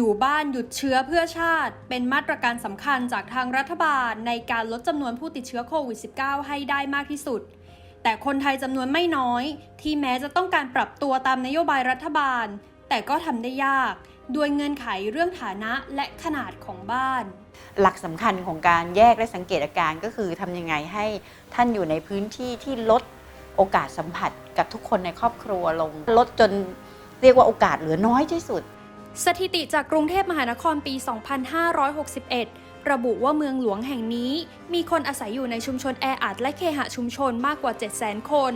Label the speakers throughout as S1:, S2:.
S1: อยู่บ้านหยุดเชื้อเพื่อชาติ เป็นมาตรการสำคัญจากทางรัฐบาลในการลดจำนวนผู้ติดเชื้อโควิด -19 ให้ได้มากที่สุด แต่คนไทยจำนวนไม่น้อย ที่แม้จะต้องการปรับตัวตามนโยบายรัฐบาล แต่ก็ทำได้ยากด้วยเงื่อนไขเรื่องฐานะและขนาดของบ้าน
S2: หลักสำคัญของการแยกและสังเกตอาการก็คือทำยังไงให้ท่านอยู่ในพื้นที่ที่ลดโอกาสสัมผัสกับทุกคนในครอบครัวลง ลดจนเรียกว่าโอกาสเหลือน้อยที่สุด
S1: สถิติจากกรุงเทพมหานครปี 2561 ระบุว่าเมืองหลวงแห่งนี้ มีคนอาศัยอยู่ในชุมชนแออัดและเคหะชุมชนมากกว่า 700,000 คน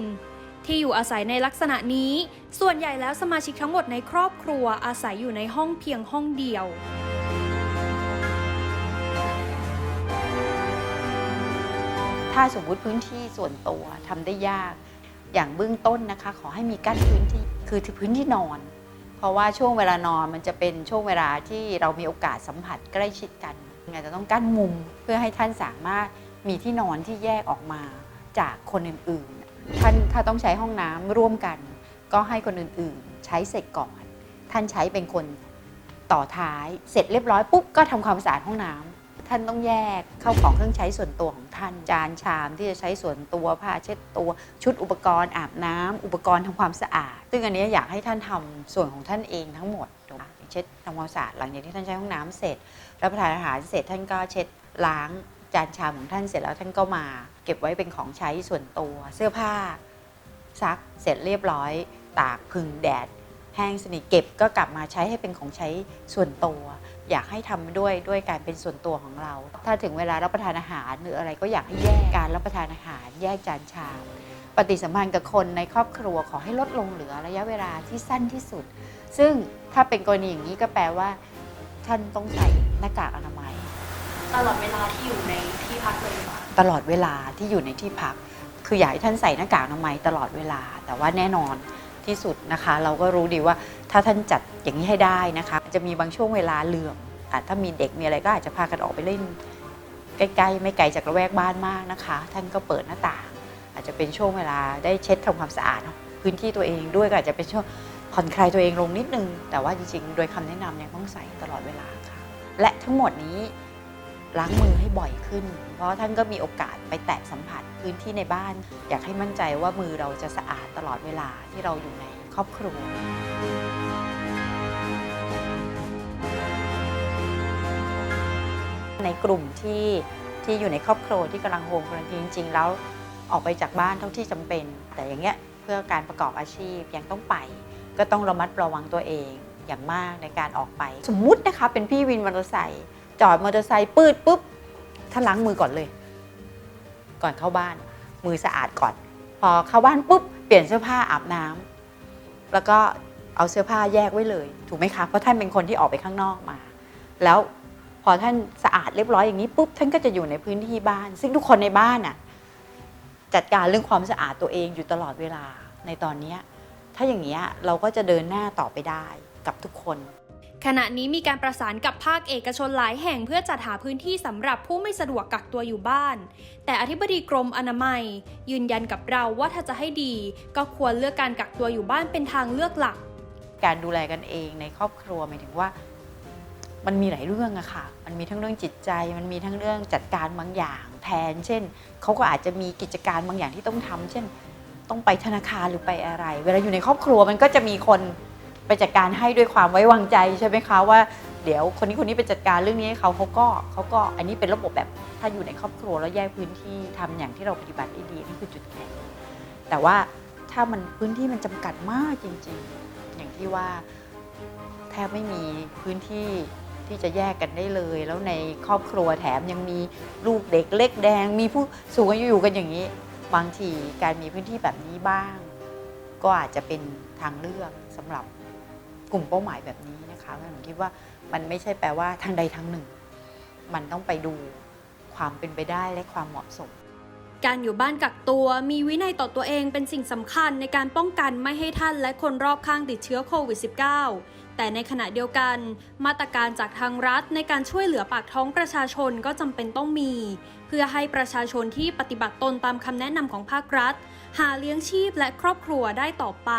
S1: ที่อยู่อาศัยในลักษณะนี้ ส่วนใหญ่แล้วสมาชิกทั้งหมดในครอบครัวอาศัยอยู่ในห้องเพียงห้องเดียว
S2: ถ้าสมมุติพื้นที่ส่วนตัวทำได้ยาก อย่างเบื้องต้นนะคะ ขอให้มีกั้นพื้นที่คือพื้นที่นอน เพราะว่าช่วงเวลานอนมันจะเป็นช่วงเวลาที่เรามีโอกาสสัมผัสใกล้ชิดกันอาจจะต้องกั้นมุมเพื่อให้ท่านสามารถมีที่นอนที่แยกออกมาจากคนอื่นๆ ท่านถ้าต้องใช้ห้องน้ำร่วมกัน ก็ให้คนอื่นๆ ใช้เสร็จก่อน ท่านใช้เป็นคนต่อท้ายเสร็จเรียบร้อยปุ๊บก็ทำความสะอาดห้องน้ำ ท่านต้องแยกเข้าของเครื่องใช้ส่วนตัวของท่านจานชามที่จะใช้ส่วนตัวผ้าเช็ดตัว ชุดอุปกรณ์อาบน้ำอุปกรณ์ทำความสะอาด ซึ่งอันนี้อยากให้ท่านทำส่วนของท่านเองทั้งหมดอย่างเช็ดทำความสะอาดหลังจากที่ท่านใช้ห้องน้ำเสร็จรับประทานอาหารเสร็จท่านก็เช็ดล้างจานชามของท่านเสร็จแล้วท่านก็มา เก็บไว้เป็นของใช้ส่วนตัว เสื้อผ้าซักเสร็จเรียบร้อย ตากพึ่งแดด แห้งสนิทเก็บก็กลับมาใช้ให้เป็นของใช้ส่วนตัว อยากให้ทำด้วยด้วยการเป็นส่วนตัวของเรา ถ้าถึงเวลารับประทานอาหารหรืออะไรก็อยากให้แยกการรับประทานอาหาร แยกจานชามปฏิสัมพันธ์กับคนในครอบครัวขอให้ลดลงเหลือระยะเวลาที่สั้นที่สุด ซึ่งถ้าเป็นกรณีอย่างนี้ก็แปลว่า ท่านต้องใส่หน้ากากอนามัย
S1: ตลอดเวลาที่อยู่ในที่พักเลยค่ะ
S2: ตลอดเวลาที่อยู่ในที่พัก คืออยากให้ท่านใส่หน้ากากอนามัยตลอดเวลา แต่ว่าแน่นอน ที่สุดนะคะ เราก็รู้ดีว่าถ้าท่านจัดอย่างนี้ให้ได้นะคะ จะมีบางช่วงเวลาเหลื่อมอะถ้ามีเด็กมีอะไรก็อาจจะพากันออกไปเล่น ใกล้ๆ ไม่ไกลจากระแวกบ้านมากนะคะ ท่านก็เปิดหน้าต่างอาจจะเป็นช่วงเวลาได้เช็ดทำความสะอาดพื้นที่ตัวเองด้วยก็อาจจะเป็นช่วงผ่อนคลายตัวเองลงนิดนึง แต่ว่าจริงๆ โดยคำแนะนำเนี่ยต้องใส่ตลอดเวลาค่ะ และทั้งหมดนี้ ล้างมือให้บ่อยขึ้น เพราะท่านก็มีโอกาสไปแตะสัมผัสพื้นที่ในบ้าน อยากให้มั่นใจว่ามือเราจะสะอาดตลอดเวลาที่เราอยู่ในครอบครัวในกลุ่มที่ที่อยู่ในครอบครัวที่กำลังโฮมควอนตีจริง ๆ แล้วออกไปจากบ้านเท่าที่จำเป็น แต่อย่างเงี้ยเพื่อการประกอบอาชีพยังต้องไป ก็ต้องระมัดระวังตัวเองอย่างมากในการออกไป สมมุตินะคะเป็นพี่วินมอเตอร์ไซค์ จอดมอเตอร์ไซค์ปืดปุ๊บท่านล้างมือก่อนเลย ก่อนเข้าบ้าน มือสะอาดก่อน พอเข้าบ้านปุ๊บเปลี่ยนเสื้อผ้าอาบน้ำแล้วก็เอาเสื้อผ้าแยกไว้เลย ถูกไหมคะเพราะท่านเป็นคนที่ออกไปข้างนอกมา แล้วพอท่านสะอาดเรียบร้อยอย่างนี้ปุ๊บท่านก็จะอยู่ในพื้นที่บ้าน ซึ่งทุกคนในบ้านน่ะจัดการเรื่องความสะอาดตัวเองอยู่ตลอดเวลาในตอนนี้ถ้าอย่างนี้เราก็จะเดินหน้าต่อไปได้กับทุกคน
S1: ขณะนี้มีการประสานกับภาคเอกชนหลายแห่งเพื่อจัดหาพื้นที่สำหรับผู้ไม่สะดวกกักตัวอยู่บ้าน แต่อธิบดีกรมอนามัย ยืนยันกับเราว่าถ้าจะให้ดี ก็ควรเลือกการกักตัวอยู่บ้านเป็นทางเลือกหลัก
S2: การดูแลกันเองในครอบครัวหมายถึงว่า มันมีหลายเรื่องอะค่ะ มันมีทั้งเรื่องจิตใจ มันมีทั้งเรื่องจัดการบางอย่างแทน เช่นเขาก็อาจจะมีกิจการบางอย่างที่ต้องทำเช่น ต้องไปธนาคารหรือไปอะไร เวลาอยู่ในครอบครัวมันก็จะมีคน ไปจัดการให้ด้วยความไว้วางใจใช่ไหมคะว่าเดี๋ยวคนนี้คนนี้ไปจัดการเรื่องนี้ให้เขาเขาก็เขาก็อันนี้เป็นระบบแบบถ้าอยู่ในครอบครัวแล้วแยกพื้นที่ทำอย่างที่เราปฏิบัติได้ดีนี่คือจุดแข็งแต่ว่าถ้ามันพื้นที่มันจำกัดมากจริง ๆ อย่างที่ว่าแทบไม่มีพื้นที่ที่จะแยกกันได้เลย แล้วในครอบครัวแถมยังมีลูกเด็กเล็กแดง มีผู้สูงอายุอยู่กันอย่างนี้ บางทีการมีพื้นที่แบบนี้บ้าง ก็อาจจะเป็นทางเลือกสำหรับ กลุ่มเป้าหมายแบบนี้นะคะผมคิดว่ามันไม่ใช่แปลว่าทางใดทางหนึ่ง มันต้องไปดูความเป็นไปได้และความเหมาะสม
S1: การอยู่บ้านกักตัวมีวินัยต่อตัวเองเป็นสิ่งสำคัญในการป้องกันไม่ให้ท่านและคนรอบข้างติดเชื้อโควิด -19 แต่ในขณะเดียวกัน มาตรการจากทางรัฐในการช่วยเหลือปากท้องประชาชนก็จำเป็นต้องมี เพื่อให้ประชาชนที่ปฏิบัติตนตามคำแนะนำของภาครัฐ หาเลี้ยงชีพและครอบครัวได้ต่อไป